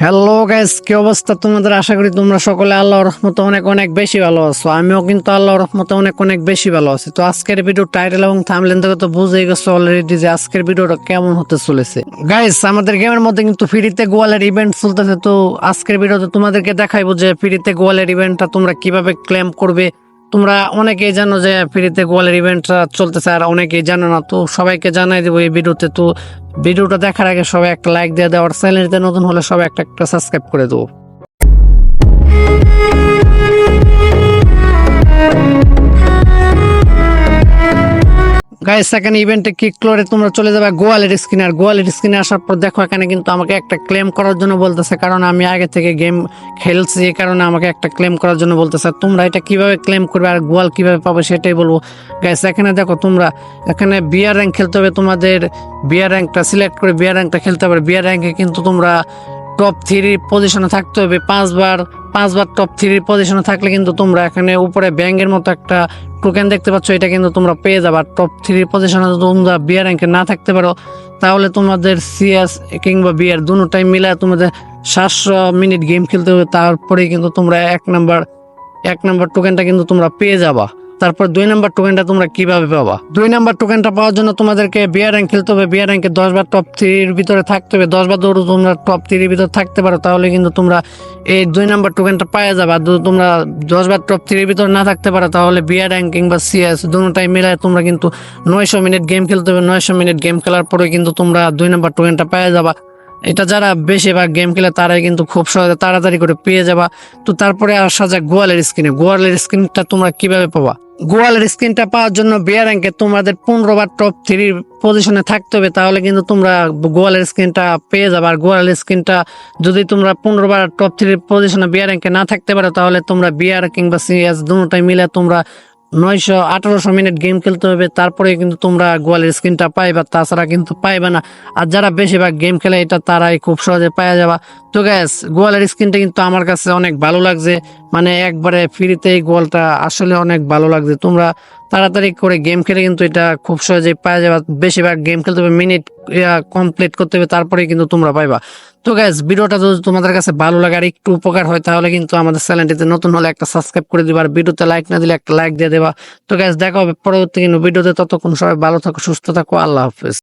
Hello guys কি অবস্থা তোমাদের? আশা করি তোমরা সকলে আল্লাহ রহমতে অনেক অনেক বেশি ভালো আছো। আমিও কিন্তু আল্লাহ রহমতে অনেক অনেক বেশি ভালো আছি। তো আজকের ভিডিও টাইটেল এবং থামলেন থেকে তো বুঝেই গেছো অলরেডি যে আজকের ভিডিওটা কেমন হতে চলেছে। গাইস আমাদের গেমের মধ্যে কিন্তু ফ্রিতে গোয়ালের ইভেন্ট চলতেছে। তো আজকের ভিডিওতে তোমাদেরকে দেখাইবো যে ফ্রিতে গোয়ালের ইভেন্টটা তোমরা কীভাবে ক্লেম করবে তোমরা অনেকেই জানো যে ফ্রিতে গোয়ালের ইভেন্টটা চলতেছে আর অনেকেই জানো না, তো সবাইকে জানাই দেবো এই ভিডিওতে। তো ভিডিওটা দেখার আগে সবাই একটা লাইক দিয়ে দেওয়ার চ্যানেলটা নতুন হলে সবাই একটা একটা সাবস্ক্রাইব করে দেবো। গাইস এখানে ইভেন্টে ক্লিক করে তোমরা চলে যাবে গোয়ালের স্ক্রিনে আর গোয়ালের স্ক্রিনে আসার পর দেখো এখানে কিন্তু আমাকে একটা ক্লেম করার জন্য বলতেছে, কারণ আমি আগে থেকে গেম খেলছি, এই কারণে আমাকে একটা ক্লেম করার জন্য বলতেছে। তোমরা এটা কীভাবে ক্লেম করবে আর গোয়াল কীভাবে পাবে সেটাই বলব। গাইস এখানে দেখো তোমরা, এখানে বিয়ার র্যাঙ্ক খেলতে হবে তোমাদের বিয়ার র্যাঙ্কটা সিলেক্ট করে বিয়ার র্যাঙ্কটা খেলতে হবে। বিয়ার র্যাঙ্কে কিন্তু তোমরা টপ থ্রি পজিশনে থাকতে হবে। পাঁচবার পাঁচবার টপ থ্রির পজিশনে থাকলে কিন্তু তোমরা এখানে উপরে ব্যাঙ্কের মতো একটা টোকেন দেখতে পাচ্ছ, এটা কিন্তু তোমরা পেয়ে যাবে। আর টপ থ্রির পজিশনে যদি তোমরা বিয়ার র্যাঙ্কে না থাকতে পারো, তাহলে তোমাদের সিএস কিংবা বিয়ার দুনোটাই মিলে তোমাদের সাতশো মিনিট গেম খেলতে হবে। তারপরেই কিন্তু তোমরা এক নাম্বার এক নাম্বার টোকেনটা কিন্তু তোমরা পেয়ে যাবা। তারপর দুই নাম্বার টোকেনটা তোমরা কীভাবে পাবা? দুই নাম্বার টোকেনটা পাওয়ার জন্য তোমাদেরকে বিয়ার র্যাঙ্ক খেলতে হবে। বিয়ার র্যাঙ্কে দশ বার টপ থ্রির ভিতরে থাকতে হবে। দশ বার দৌড় তোমরা টপ থ্রির ভিতরে থাকতে পারো। তাহলে কিন্তু তোমরা এই দুই নাম্বার টোকেনটা পাওয়া যাবে। আর যদি তোমরা দশ বার টপ থ্রির ভিতরে না থাকতে পারো, তাহলে বিয়ার র্যাঙ্ক কিংবা সিএস দুটাই মিলায় তোমরা কিন্তু নয়শো মিনিট গেম খেলতে হবে। নয়শো মিনিট গেম খেলার পরে কিন্তু তোমরা দুই নাম্বার টোকেনটা পাওয়া যাবা। এটা যারা বেশিরভাগ গেম খেলে তারাই কিন্তু খুব সহজে তাড়াতাড়ি করে পেয়ে যাবা। তো তারপরে আসা যাক গোয়ালের স্ক্রিনে গোয়ালের স্ক্রিনটা তোমরা কীভাবে পাবা? গোয়ালের স্ক্রিনটা পাওয়ার জন্য বিয়ার র্যাঙ্কে তোমাদের পনেরো বার টপ থ্রির পজিশনে থাকতে হবে, তাহলে কিন্তু তোমরা গোয়ালের স্ক্রিনটা পেয়ে যাবে। আর গোয়ালের স্ক্রিনটা যদি তোমরা পনেরো বার টপ থ্রির পজিশনে বিয়ার র্যাঙ্কে না থাকতে পারো, তাহলে তোমরা বিয়ার কিংবা সিএস দুটোটাই মিলে তোমরা নয়শো আঠারোশো মিনিট গেম খেলতে হবে, তারপরে কিন্তু তোমরা গোয়ালের স্ক্রিনটা পাইবা, তাছাড়া কিন্তু পাইবা না। আর যারা বেশিরভাগ গেম খেলে, এটা তারাই খুব সহজে পাওয়া যাবা। তো গ্যাস গোয়ালের স্ক্রিনটা কিন্তু আমার কাছে অনেক ভালো লাগছে। মানে একবারে ফ্রিতে এই গোয়ালটা আসলে অনেক ভালো লাগছে। তোমরা তাড়াতাড়ি করে গেম খেলে কিন্তু এটা খুব সহজে পাওয়া যাবে। বেশিরভাগ গেম খেলতে হবে মিনিট কমপ্লিট করতে হবে, তারপরে কিন্তু তোমরা পাইবা। তো গ্যাস ভিডিওটা যদি তোমাদের কাছে ভালো লাগে, আর একটু উপকার হয়, তাহলে কিন্তু আমাদের চ্যানেলটিতে নতুন হলে একটা সাবস্ক্রাইব করে দিবা, আর ভিডিওতে লাইক না দিলে একটা লাইক দিয়ে দেবা। তো গ্যাস দেখা হবে পরবর্তী কিন্তু ভিডিওতে, ততক্ষণ সবাই ভালো থাকো, সুস্থ থাকো, আল্লাহ হাফেজ।